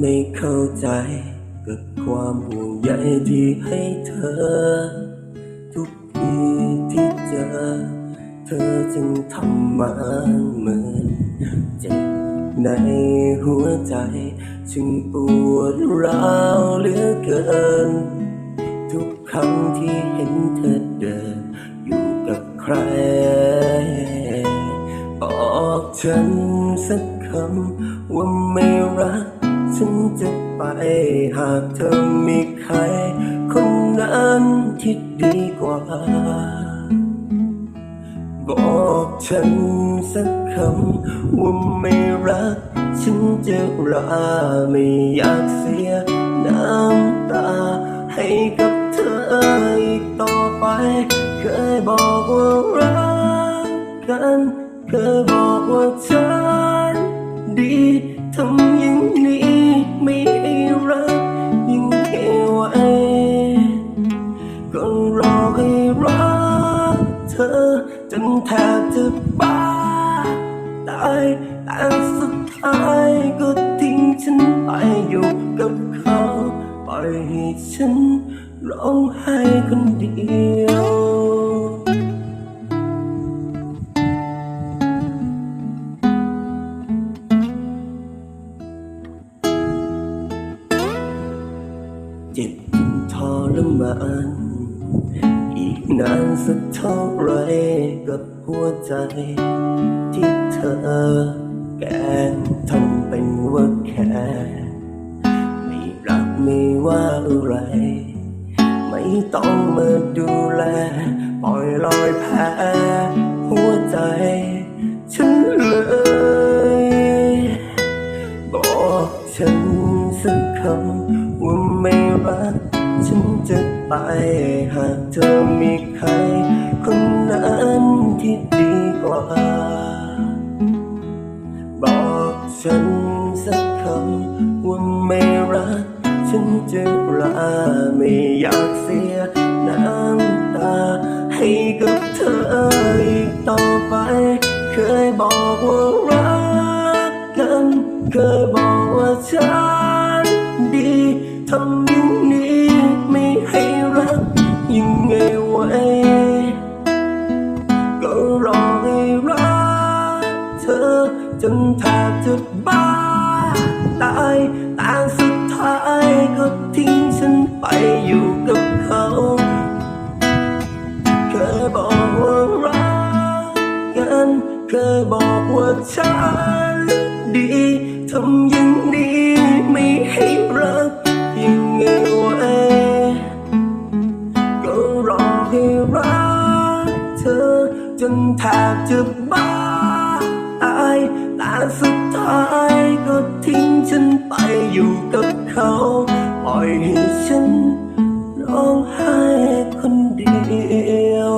ไม่เข้าใจ กับความห่วงใยที่ให้เธอ ทุกทีที่เจอ เธอจึงทำมาเหมือนเจ็บในหัวใจ จึงปวดร้าวเหลือเกิน ทุกครั้งที่เห็นเธอเดิน อยู่กับใครบอกฉันสักคำว่าไม่รัก ฉันจะไปหากเธอมีใคร คนนั้นที่ดีกว่า บอกฉันสักคำว่าไม่รัก ฉันจะราไม่อยากเสียน้ำตา ให้กับเธออีกต่อไป เคยบอกว่ารักกัน เคยบอกว่าฉันดีทำอย่างนี้ อยให้ฉันร้องไห้คนเดียวเจ็บทรมานอีกนานสักเท่าไรกับหัวใจ ที่เธอแกล้งทำเป็นว่าแค่ ไม่ว่าอะไร ไม่ต้องมาดูแล ปล่อยลอยแพ้หัวใจ ฉันเลย บอกฉันสักคำว่าไม่รัก ฉันจะไปหากเธอมีใคร คนนั้นที่ดีกว่า บอกฉันสักคำว่าไม่รัก ฉันจะราไม่อยากเสียน้ำตา ให้กับเธออีกต่อไป เคยบอกว่ารักกัน เคยบอกว่าฉันดีทำอย่างนี้ไม่ให้รักยังไงไว้ก็รอให้รักเธอจนแทบจะบ้าตายแต่าย จนแทบจะบ้าตายแต่สุดท้ายก็ทิ้งฉันไปอยู่กับเขา ปล่อยให้ฉันร้องไห้คนเดียว